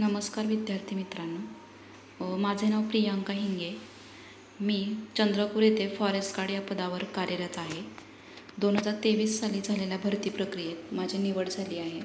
नमस्कार विद्यार्थी मित्रांनो. माझे नाव प्रियांका हिंगे. मी चंद्रपूर येथे फॉरेस्ट गार्ड या पदावर कार्यरत आहे. दोन हजार तेवीस साली झालेल्या भरती प्रक्रियेत माझी निवड झाली आहे.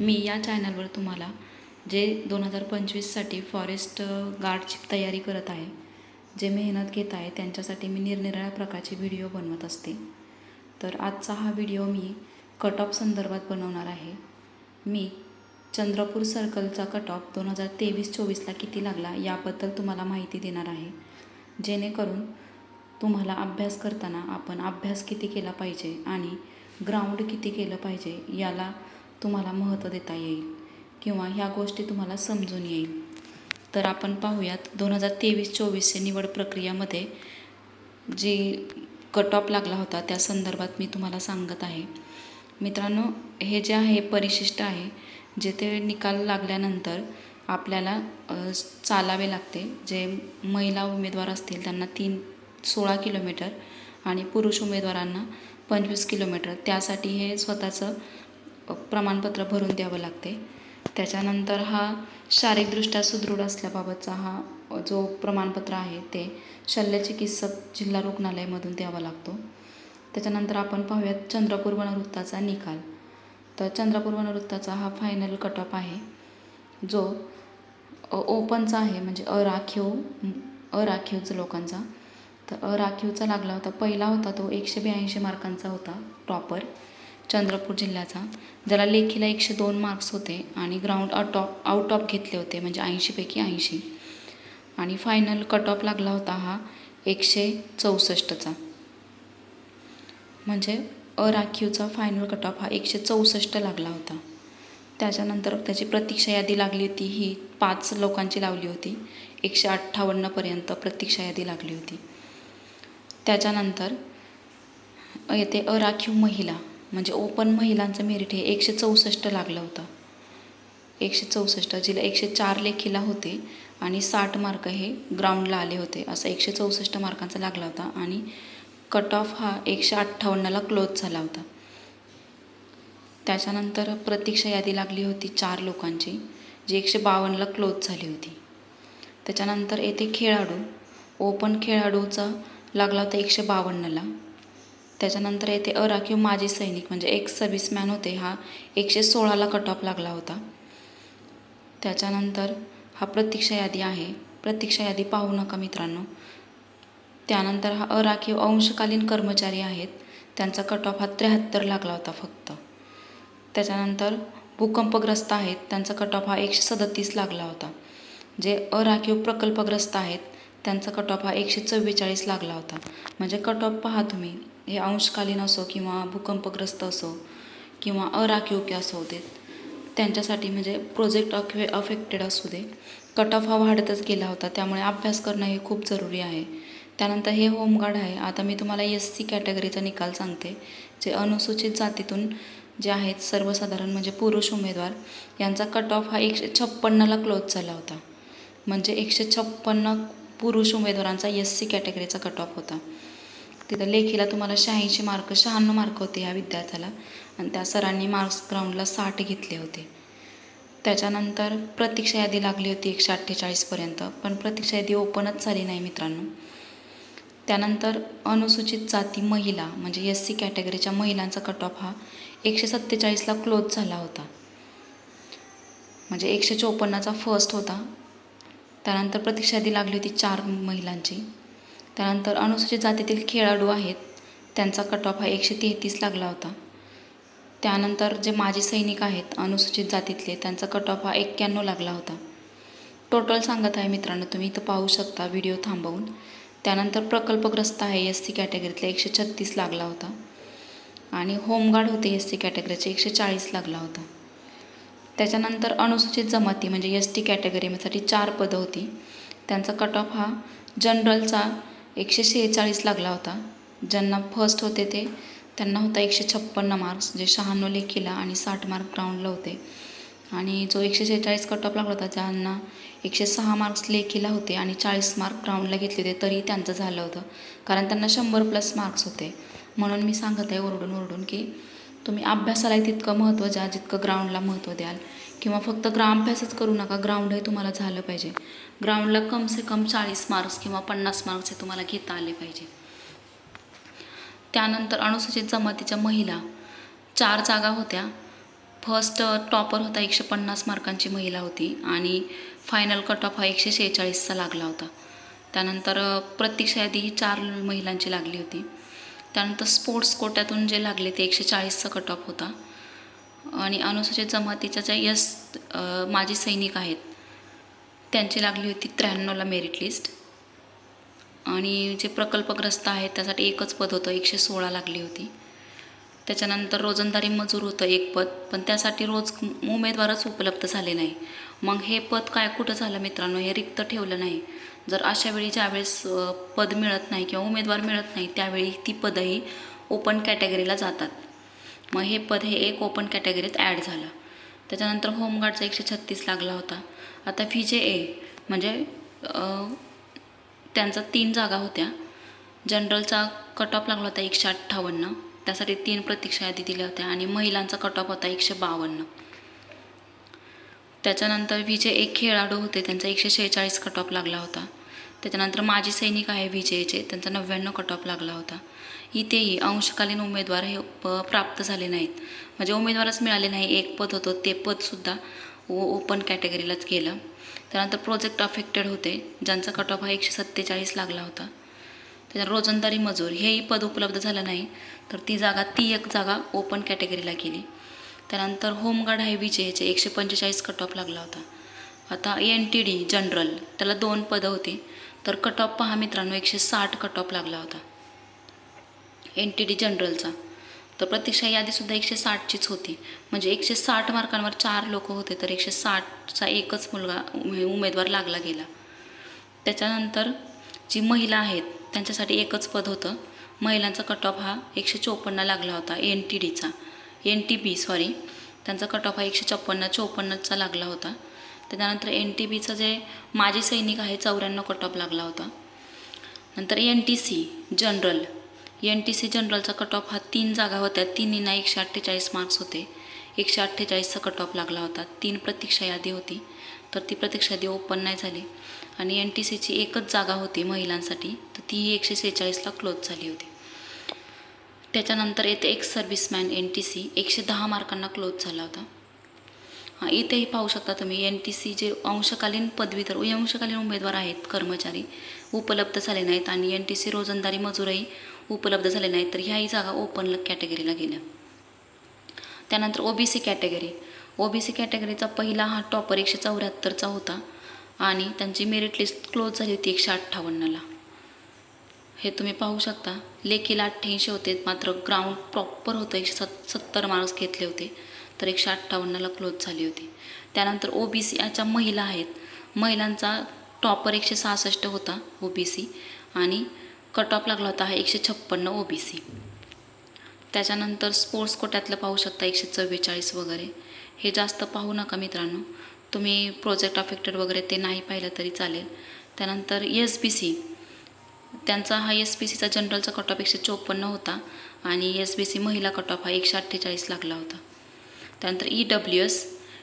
मी या चॅनलवर तुम्हाला जे दोन हजार पंचवीससाठी फॉरेस्ट गार्डची तयारी करत आहे जे मेहनत घेत आहे त्यांच्यासाठी मी निरनिराळ्या प्रकारचे व्हिडिओ बनवत असते. तर आजचा हा व्हिडिओ मी कट ऑफ संदर्भात बनवणार आहे. मी चंद्रपूर सर्कलचा कट ऑफ दोन हजार तेवीस चोवीसला किती लागला याबद्दल तुम्हाला माहिती देणार आहे. जेणेकरून तुम्हाला अभ्यास करताना आपण अभ्यास किती केला पाहिजे आणि ग्राउंड किती केलं पाहिजे याला तुम्हाला महत्त्व देता येईल किंवा ह्या गोष्टी तुम्हाला समजून येईल. तर आपण पाहूयात दोन हजार तेवीस चोवीसच्या निवड प्रक्रियामध्ये जी कट ऑफ लागला होता त्या संदर्भात मी तुम्हाला सांगत आहे. मित्रांनो हे जे आहे परिशिष्ट आहे जेथे निकाल लागल्यानंतर आपल्याला चालावे लागते. जे महिला उमेदवार असतील त्यांना तीन सोळा किलोमीटर आणि पुरुष उमेदवारांना पंचवीस किलोमीटर. त्यासाठी हे स्वतःचं प्रमाणपत्र भरून द्यावं लागते. त्याच्यानंतर हा शारीरिकदृष्ट्या सुदृढ असल्याबाबतचा हा जो प्रमाणपत्र आहे ते शल्यचिकित्सक जिल्हा रुग्णालयामधून द्यावा लागतो. त्याच्यानंतर आपण पाहूयात चंद्रपूर वनवृत्ताचा निकाल. तर चंद्रपूर वनवृत्ताचा हा फायनल कट ऑफ आहे. जो ओपनचा आहे म्हणजे अराखीव अराखीवचं लोकांचा. तर अराखीवचा लागला होता. पहिला होता तो एकशे ब्याऐंशी मार्कांचा होता टॉपर चंद्रपूर जिल्ह्याचा. ज्याला लेखीला एकशे दोन मार्क्स होते आणि ground out of out of घेतले होते म्हणजे ऐंशीपैकी ऐंशी. आणि फायनल कट ऑफ लागला होता हा एकशे चौसष्टचा. म्हणजे अराखीवचा फायनल कट ऑफ हा एकशे चौसष्ट लागला होता. त्याच्यानंतर त्याची प्रतीक्षा यादी लागली होती ही पाच लोकांची लावली होती. एकशे अठ्ठावन्नपर्यंत प्रतीक्षा यादी लागली होती. त्याच्यानंतर येते अराखीव महिला म्हणजे ओपन महिलांचं मेरिट हे एकशे चौसष्ट लागलं होतं. एकशे चौसष्ट जिला एकशे चार लेखीला होते आणि साठ मार्क हे ग्राउंडला आले होते असं एकशे चौसष्ट मार्कांचा लागला होता आणि कट ऑफ हा एकशे अठ्ठावन्नला क्लोज झाला होता. त्याच्यानंतर प्रतीक्षा यादी लागली होती चार लोकांची जी एकशे बावन्नला क्लोज झाली होती. त्याच्यानंतर येथे खेळाडू ओपन खेळाडूचा लागला होता एकशे बावन्नला. त्याच्यानंतर येथे अराखीव माजी सैनिक म्हणजे एक्स सर्व्हिसमॅन होते हा एकशे सोळाला कट ऑफ लागला होता. त्याच्यानंतर हा प्रतीक्षा यादी आहे. प्रतीक्षा यादी पाहू नका मित्रांनो. त्यानंतर हा अराखीव अंशकालीन कर्मचारी आहेत. त्यांचा कट ऑफ हा त्र्याहत्तर लागला होता फक्त. त्याच्यानंतर भूकंपग्रस्त आहेत. त्यांचा कट ऑफ हा एकशे सदतीस लागला होता. जे अराखीव प्रकल्पग्रस्त आहेत त्यांचा कट ऑफ हा एकशे चव्वेचाळीस लागला होता. म्हणजे कट ऑफ पहा तुम्ही. हे अंशकालीन असो किंवा भूकंपग्रस्त असो किंवा अराखीव की असो देत त्यांच्यासाठी म्हणजे प्रोजेक्ट अफे अफेक्टेड असू दे. कट ऑफ हा वाढतच गेला होता. त्यामुळे अभ्यास करणं हे खूप जरुरी आहे. त्यानंतर हे होमगार्ड आहे. आता मी तुम्हाला एस सी कॅटेगरीचा निकाल सांगते जे अनुसूचित जातीतून जे आहेत सर्वसाधारण म्हणजे पुरुष उमेदवार यांचा कट ऑफ हा एकशे छप्पन्नला क्लोज झाला होता. म्हणजे एकशे छप्पन्न पुरुष उमेदवारांचा एस सी कॅटेगरीचा कट ऑफ होता. तिथं लेखीला तुम्हाला शहाऐंशी मार्क शहाण्णव मार्क होते ह्या विद्यार्थ्याला आणि त्या सरांनी मार्क्स ग्राउंडला साठ घेतले होते. त्याच्यानंतर प्रतीक्षा यादी लागली होती एकशे अठ्ठेचाळीसपर्यंत पण प्रतीक्षा यादी ओपनच झाली नाही मित्रांनो. त्यानंतर अनुसूचित जाती महिला म्हणजे एस सी कॅटेगरीच्या महिलांचा कट ऑफ हा एकशे सत्तेचाळीसला क्लोज झाला होता. म्हणजे एकशे चोपन्नाचा फर्स्ट होता. त्यानंतर प्रतीक्षा यादी लागली होती चार महिलांची. त्यानंतर अनुसूचित जातीतील खेळाडू आहेत त्यांचा कट ऑफ हा एकशे तेहतीस लागला होता. त्यानंतर जे माजी सैनिक आहेत अनुसूचित जातीतले त्यांचा कट ऑफ हा एक्क्याण्णव लागला होता. टोटल सांगत आहे मित्रांनो तुम्ही इथं पाहू शकता व्हिडिओ थांबवून. त्यानंतर प्रकल्पग्रस्त आहे एस सी कॅटेगरीतले एकशे छत्तीस लागला होता. आणि होमगार्ड होते एस सी कॅटेगरीचे एकशे चाळीस लागला होता. त्याच्यानंतर अनुसूचित जमाती म्हणजे एस टी कॅटेगरीसाठी चार पदं होती. त्यांचा कट ऑफ हा जनरलचा एकशे शेहेचाळीस लागला होता. ज्यांना फर्स्ट होते ते त्यांना होता एकशे छप्पन्न मार्क्स जे शहाण्णव लेखीला आणि साठ मार्क ग्राउंडला होते. आणि जो एकशे शेहेचाळीस कट ऑफ लागला होता ज्यांना एकशे सहा मार्क्स लेखीला होते आणि चाळीस मार्क ग्राउंडला घेतले होते तरी त्यांचं झालं होतं. कारण त्यांना शंभर प्लस मार्क्स होते. म्हणून मी सांगत आहे ओरडून ओरडून की तुम्ही अभ्यासाला तितकं महत्त्व द्या जितकं ग्राउंडला महत्त्व द्याल. किंवा फक्त ग्रामअभ्यासच करू नका ग्राउंडही तुम्हाला झालं पाहिजे. ग्राउंडला कम से कम चाळीस मार्क्स किंवा पन्नास मार्क्स हे तुम्हाला घेता आले पाहिजे. त्यानंतर अनुसूचित जमातीच्या महिला चार जागा होत्या. फर्स्ट टॉपर होता एकशे पन्नास मार्कांची महिला होती. आणि फायनल कट ऑफ हा एकशे शेहेचाळीसचा लागला होता. त्यानंतर प्रतीक्षा यादी ही चार महिलांची लागली होती. त्यानंतर स्पोर्ट्स कोट्यातून जे लागले ते एकशे चाळीसचा कट ऑफ होता. आणि अनुसूचित जमातीच्या ज्या यस माजी सैनिक आहेत त्यांची लागली होती त्र्याण्णवला मेरिट लिस्ट आणि जे प्रकल्पग्रस्त आहेत त्यासाठी एकच पद होतं एकशे सोळा लागली होती. त्याच्यानंतर रोजंदारी मजूर होतं एक पद पण त्यासाठी रोज उमेदवारच उपलब्ध झाले नाही. मग हे पद काय कुठं झालं मित्रांनो? हे रिक्त ठेवलं नाही. जर अशा वेळी ज्यावेळेस पद मिळत नाही किंवा उमेदवार मिळत नाही त्यावेळी ती पदही ओपन कॅटेगरीला जातात. मग हे पद हे एक ओपन कॅटेगरीत ॲड झालं. त्याच्यानंतर होमगार्डचा एकशे छत्तीस लागला होता. आता व्ही जे ए म्हणजे त्यांचा तीन जागा होत्या. जनरलचा कट ऑफ लागला होता एकशे अठ्ठावन्न. त्यासाठी तीन प्रतीक्षा यादी दिल्या होत्या आणि महिलांचा कट ऑफ होता एकशे बावन्न. त्याच्यानंतर विजय एक खेळाडू होते त्यांचा एकशे शेहेचाळीस कट ऑफ लागला होता. त्याच्यानंतर माजी सैनिक आहे विजयचे त्यांचा नव्याण्णव कट ऑफ लागला होता. इथेही अंशकालीन उमेदवार हे प प्राप्त झाले नाहीत. म्हणजे उमेदवारच मिळाले नाही एक पद होतं ते पदसुद्धा ओ ओपन कॅटेगरीलाच गेलं. त्यानंतर प्रोजेक्ट अफेक्टेड होते ज्यांचा कट ऑफ हा एकशे सत्तेचाळीस लागला होता. त्याच्या रोजंदारी मजूर हेही पद उपलब्ध झालं नाही तर ती जागा ती एक जागा ओपन कॅटेगरीला गेली त्यानंतर होमगार्ड आहे विजयचे एकशे पंचेचाळीस कट ऑफ लागला होता. आता एन टी डी जनरल त्याला दोन पदं होती तर कट ऑफ पहा मित्रांनो एकशे साठ कट ऑफ लागला होता. एन टी डी जनरलचा तर प्रतीक्षा यादीसुद्धा एकशे साठचीच होती. म्हणजे एकशे साठ मार्कांवर चार लोक होते तर एकशे साठचा एकच मुलगा उमेदवार लागला गेला. त्याच्यानंतर जी महिला आहेत त्यांच्यासाठी एकच पद होतं. महिलांचा कट ऑफ हा एकशे चोपन्न लागला होता एन टी डीचा एन टी बी सॉरी त्यांचा कट ऑफ हा एकशे चोपन्न चोपन्नचा लागला होता. त्याच्यानंतर एन टी बीचं जे माजी सैनिक आहे चौऱ्याण्णव कट ऑफ लागला होता. नंतर N T C general N T C जनरलचा cut off हा तीन जागा होत्या. तिन्हींना एकशे अठ्ठेचाळीस मार्क्स होते. एकशे अठ्ठेचाळीसचा कट ऑफ लागला होता. तीन प्रतीक्षा यादी होती. तर ती प्रतीक्षा यादी ओपन नाही झाली. आणि एन टी सीची एकच जागा होती महिलांसाठी. तर तीही एकशे सेहेचाळीसला क्लोज झाली होती. त्याच्यानंतर येथे एक सर्व्हिसमॅन एन टी सी एकशे दहा मार्कांना क्लोज झाला होता. हां इथेही पाहू शकता तुम्ही एन टी सी जे अंशकालीन पदवीधर अंशकालीन उमेदवार आहेत कर्मचारी उपलब्ध झाले नाहीत आणि एन टी सी रोजंदारी मजूरही उपलब्ध झाले नाहीत तर ह्याही जागा ओपन कॅटेगरीला गेल्या. त्यानंतर O B C category O B C कॅटेगरीचा पहिला हा टॉपर एकशे चौऱ्याहत्तरचा होता. आणि त्यांची मेरिट लिस्ट क्लोज झाली होती एकशे अठ्ठावन्नला. हे तुम्ही पाहू शकता. लेखीला अठ्ठ्याऐंशी होते मात्र ग्राउंड प्रॉपर होतं. एकशे सत् सत्तर मार्क्स घेतले होते तर एकशे अठ्ठावन्नला क्लोज झाली होती. त्यानंतर ओ बी सी याच्या महिला आहेत. महिलांचा टॉपर एकशे सहासष्ट होता ओ बी सी आणि कट ऑफ लागला होता हा एकशे छप्पन्न ओ बी सी त्याच्यानंतर स्पोर्ट्स कोट्यातलं पाहू शकता एकशे चव्वेचाळीस वगैरे. हे जास्त पाहू नका मित्रांनो. तुम्ही प्रोजेक्ट अफेक्टेड वगैरे ते नाही पाहिलं तरी चालेल. त्यानंतर एस बी सी त्यांचा हा एस बी सीचा जनरलचा कट ऑफ एकशे चोपन्न होता आणि एस बी सी महिला कट ऑफ हा एकशे अठ्ठेचाळीस लागला होता. त्यानंतर E W S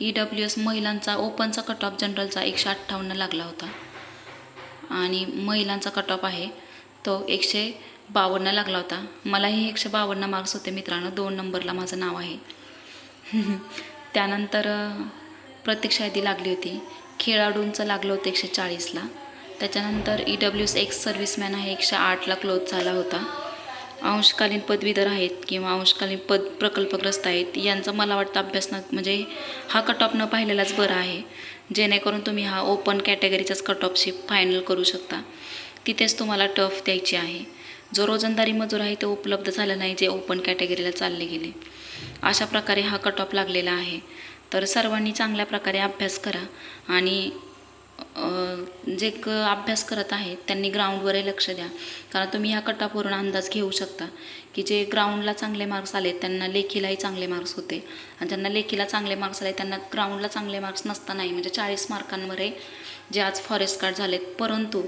E W S महिलांचा ओपनचा कट ऑफ जनरलचा एकशे अठ्ठावन्न लागला होता. आणि महिलांचा कट ऑफ आहे तो एकशे बावन्न लागला होता. मलाही एकशे बावन्न मार्क्स होते मित्रांनो. दोन नंबरला माझं नाव आहे. त्यानंतर प्रत्यक्ष प्रतीक्षा यादी लागली होती. खेळाडूंचं लागलं होतं एकशे चाळीसला. त्याच्यानंतर E W S ex serviceman आहे एकशे आठला क्लोज झाला होता. अंशकालीन पदवीधर आहेत किंवा अंशकालीन पद प्रकल्पग्रस्त आहेत यांचा मला वाटतं अभ्यास न म्हणजे हा कट ऑफ न पाहिलेलाच बरा आहे. जेणेकरून तुम्ही हा ओपन कॅटेगरीचाच कट ऑफशी फायनल करू शकता. तिथेच तुम्हाला टफ द्यायची आहे. जो रोजंदारी मजूर आहे तो उपलब्ध झाला नाही जे ओपन कॅटेगरीला चालले गेले. अशा प्रकारे हा कट ऑफ लागलेला आहे. तर सर्वांनी चांगल्या प्रकारे अभ्यास करा. आणि जे क अभ्यास करत आहेत त्यांनी ग्राउंडवरही लक्ष द्या. कारण तुम्ही ह्या कटापवरून अंदाज घेऊ शकता. की जे ग्राउंडला चांगले मार्क्स आले त्यांना लेखीलाही चांगले मार्क्स होते. आणि ज्यांना लेखीला चांगले मार्क्स आले त्यांना ग्राउंडला चांगले मार्क्स नसतानाही म्हणजे चाळीस मार्कांवरही जे आज फॉरेस्ट कार्ड झालेत परंतु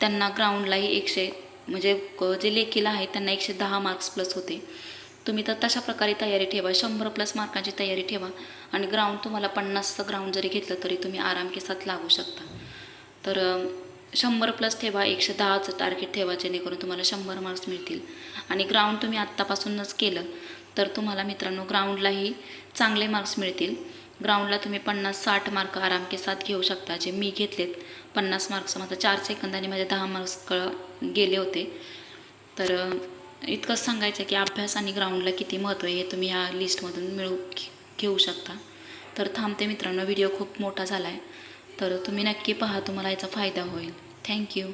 त्यांना ग्राउंडलाही एकशे म्हणजे क- जे लेखीला आहेत त्यांना एकशे दहा मार्क्स प्लस होते. तुम्ही तर तशा प्रकारे तयारी ठेवा. शंभर प्लस मार्कांची तयारी ठेवा. आणि ग्राउंड तुम्हाला पन्नासचं ग्राउंड जरी घेतलं तरी तुम्ही आराम साथ लागू शकता. तर शंभर प्लस ठेवा. एकशे दहाचं टार्गेट ठेवा जेणेकरून तुम्हाला शंभर मार्क्स मिळतील. आणि ग्राउंड तुम्ही आत्तापासूनच केलं तर तुम्हाला मित्रांनो ग्राउंडलाही चांगले मार्क्स मिळतील. ग्राउंडला तुम्ही पन्नास साठ मार्क आराम के साथ घेऊ शकता. जे मी घेतलेत पन्नास मार्क्स माझा चार सेकंदाने माझे दहा मार्क्स गेले होते. तर इतकंच सांगायचं की अभ्यास आणि ग्राउंडला किती महत्त्व आहे हे तुम्ही ह्या लिस्टमधून मिळू घेऊ शकता. तर थांबते मित्रांनो व्हिडिओ खूप मोठा झाला आहे तर तुम्ही नक्की पहा तुम्हाला याचा फायदा होईल. थँक्यू